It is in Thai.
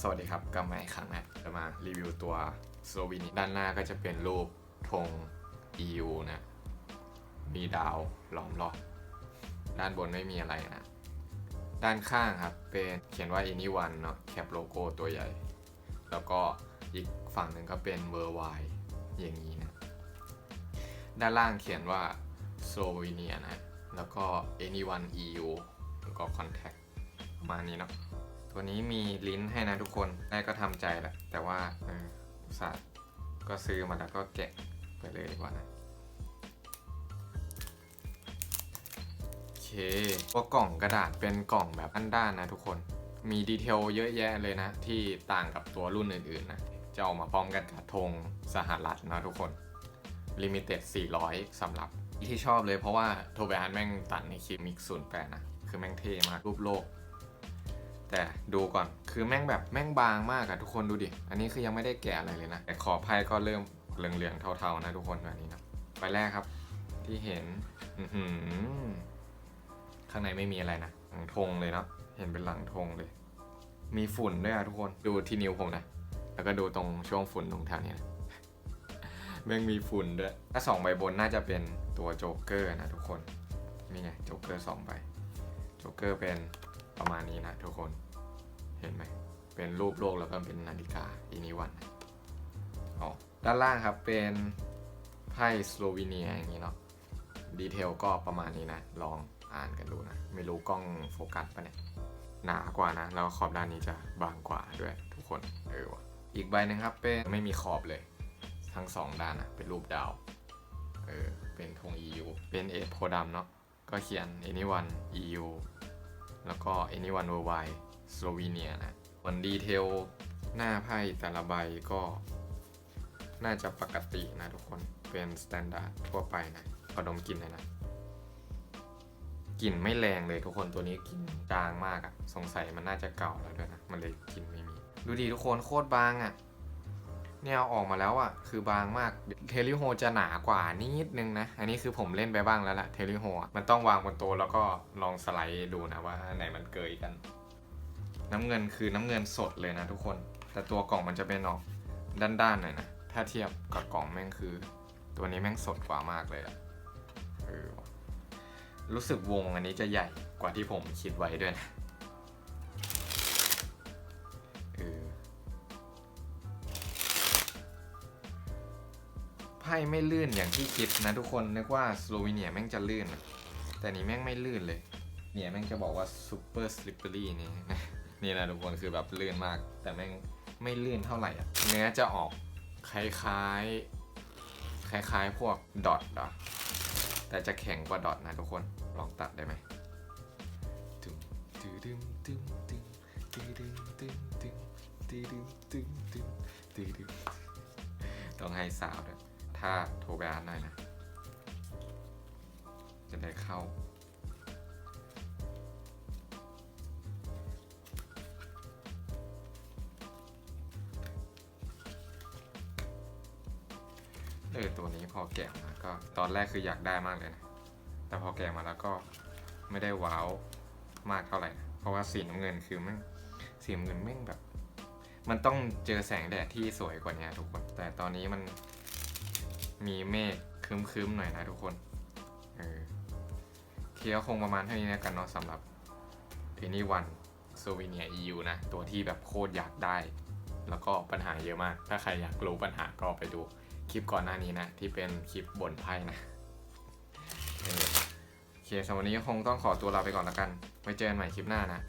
สวัสดีครับกลับมาอีกครั้งนะจะมารีวิวตัวสโลวีเนียด้านหน้าก็จะเป็นรูปธง EU นะ มีดาวล้อมรอบด้านบนไม่มีอะไรนะ ด้านข้างครับเป็นเขียนว่า anyone เนาะแคปโลโก้ตัวใหญ่ แล้วก็อีกฝั่งหนึ่งก็เป็น worldwide อย่างนี้นะ ด้านล่างเขียนว่า Slovenia นะ แล้วก็ anyone EU แล้วก็ contact ประมาณนี้เนาะ ตัวนี้มีลิ้นให้นะทุกคนแรกก็ทำใจแหละแต่ว่าเอออุตส่าห์ก็ซื้อมาแล้วก็แกะไปเลยดีกว่านะโอเคตัวกล่องกระดาษเป็นกล่องแบบด้านๆนะทุกคนมีดีเทลเยอะแยะเลยนะ ที่ต่างกับตัวรุ่นอื่นๆนะจะออกมาพร้อมกันกับธงสหรัฐนะทุกคน Limited 400สำหรับที่ชอบเลยเพราะว่าโทเบอันแม่งตัดในคลิปมิกซ์08นะ คือแม่งเท่มากรูปโลก แต่ดูก่อนคือแม่งแบบแม่งบางมากอะทุกคนดูดิ อันนี้คือยังไม่ได้แกะอะไรเลยนะ แต่ขอบไพ่ก็เริ่มเหลืองๆเทาๆนะทุกคนแบบนี้นะใบแรกครับ ที่เห็นหือข้างในไม่มีอะไรนะหลังธงเลยเนาะเห็นเป็นหลังธงเลย มีฝุ่นด้วยอะทุกคนดูที่นิ้วผมนะแล้วก็ดูตรงช่วงฝุ่นตรงแถวนี้นะแม่งมีฝุ่นด้วยถ้าสองใบบนน่าจะเป็นตัวโจ๊กเกอร์นะทุกคนนี่ไงโจ๊กเกอร์สองใบโจ๊กเกอร์เป็นประมาณนี้นะทุกคน เห็นไหม เป็นรูปโลกแล้วก็เป็นนาฬิกาอีนิวันอ๋อด้านล่างครับเป็นไพ่สโลวีเนียอย่างนี้เนาะดีเทลก็ประมาณนี้นะ ลองอ่านกันดูนะ ไม่รู้กล้องโฟกัสปะเนี่ย หนากว่านะ แล้วขอบด้านนี้จะบางกว่าด้วยทุกคน เออวะอีกใบหนึงครับเป็นไม่มีขอบเลย ทั้งสองด้านนะเป็นรูปดาว เออ เป็นธง EU เป็นเอโพดำเนาะ ก็เขียน anyone EU แล้วก็ anyone worldwide Slovenia นะส่วนดีเทลหน้าไพ่แต่ละใบก็ น่าจะปกตินะทุกคนเป็นสแตนดาร์ดทั่วไปนะขอดมกลิ่นเลยนะกลิ่นไม่แรงเลยทุกคนตัวนี้กลิ่นจางมากอะสงสัยมันน่าจะเก่าแล้วด้วยนะ มันเลยกลิ่นไม่มี ดูดีทุกคนโคตรบางอะ เนี่ยเอาออกมาแล้วอะคือบางมากเทลิโฮจะหนากว่านิดนึงนะ อันนี้คือผมเล่นไปบ้างแล้วล่ะเทลิโฮมันต้องวางบนโต๊ะแล้วก็ลองสไลด์ดูนะว่าไหนมันเกยกัน น้ำเงินคือน้ำเงินสดเลยนะทุกคน แต่ตัวกล่องมันจะเป็นออกด้านๆหน่อยนะ ถ้าเทียบกับกล่องแม่งคือ ตัวนี้แม่งสดกว่ามากเลยอะ่ะรู้สึกวงอันนี้จะใหญ่กว่าที่ผมคิดไว้ด้วยนะ ไพ่ไม่ลื่นอย่างที่คิดนะทุกคนนึกว่าสโลวีเนียแม่งจะลื่น แต่นี้แม่งไม่ลื่นเลย เนี่ยแม่งจะบอกว่า super slippery นี่นี่นะทุกคนคือแบบลื่นมาก แต่แม่งไม่ลื่นเท่าไหร่อะเนื้อจะออกคล้ายๆ คล้ายๆ พวกดอทอะแต่จะแข็งกว่าดอทนะทุกคนลองตัดได้ไหมตึงตึงตึงตึงตึงตึงตึงตึงตึงตึงตึงตึงตึงตึงต้องให้สาวด้วย ถ้าโทรไปอ่านหน่อยนะ จะได้เข้า เออตัวนี้พอแกะมาก็ตอนแรกคืออยากได้มากเลยนะ แต่พอแกะมาแล้วก็ไม่ได้ว้าวมากเท่าไหร่นะเพราะว่าสีน้ำเงินคือแม่งสีน้ำเงินแม่งแบบ มันต้องเจอแสงแดดที่สวยกว่านี้ทุกคน แต่ตอนนี้มัน มีเมฆครึ้มๆหน่อยนะทุกคนเออเคียคงประมาณเท่านี้นะกันเนาะสำหรับ Anyone s o v e n i a EU นะ ตัวที่แบบโคตรอยากได้ แล้วก็ปัญหาเยอะมาก ถ้าใครอยากรู้ปัญหาก็ไปดูคลิปก่อนหน้านี้นะ ที่เป็นคลิปบ่นไพ่นะเออโอเคสำหรับวันนี้คงต้องขอตัวลาไปก่อนแล้วกัน ไว้เจอกันใหม่คลิปหน้านะ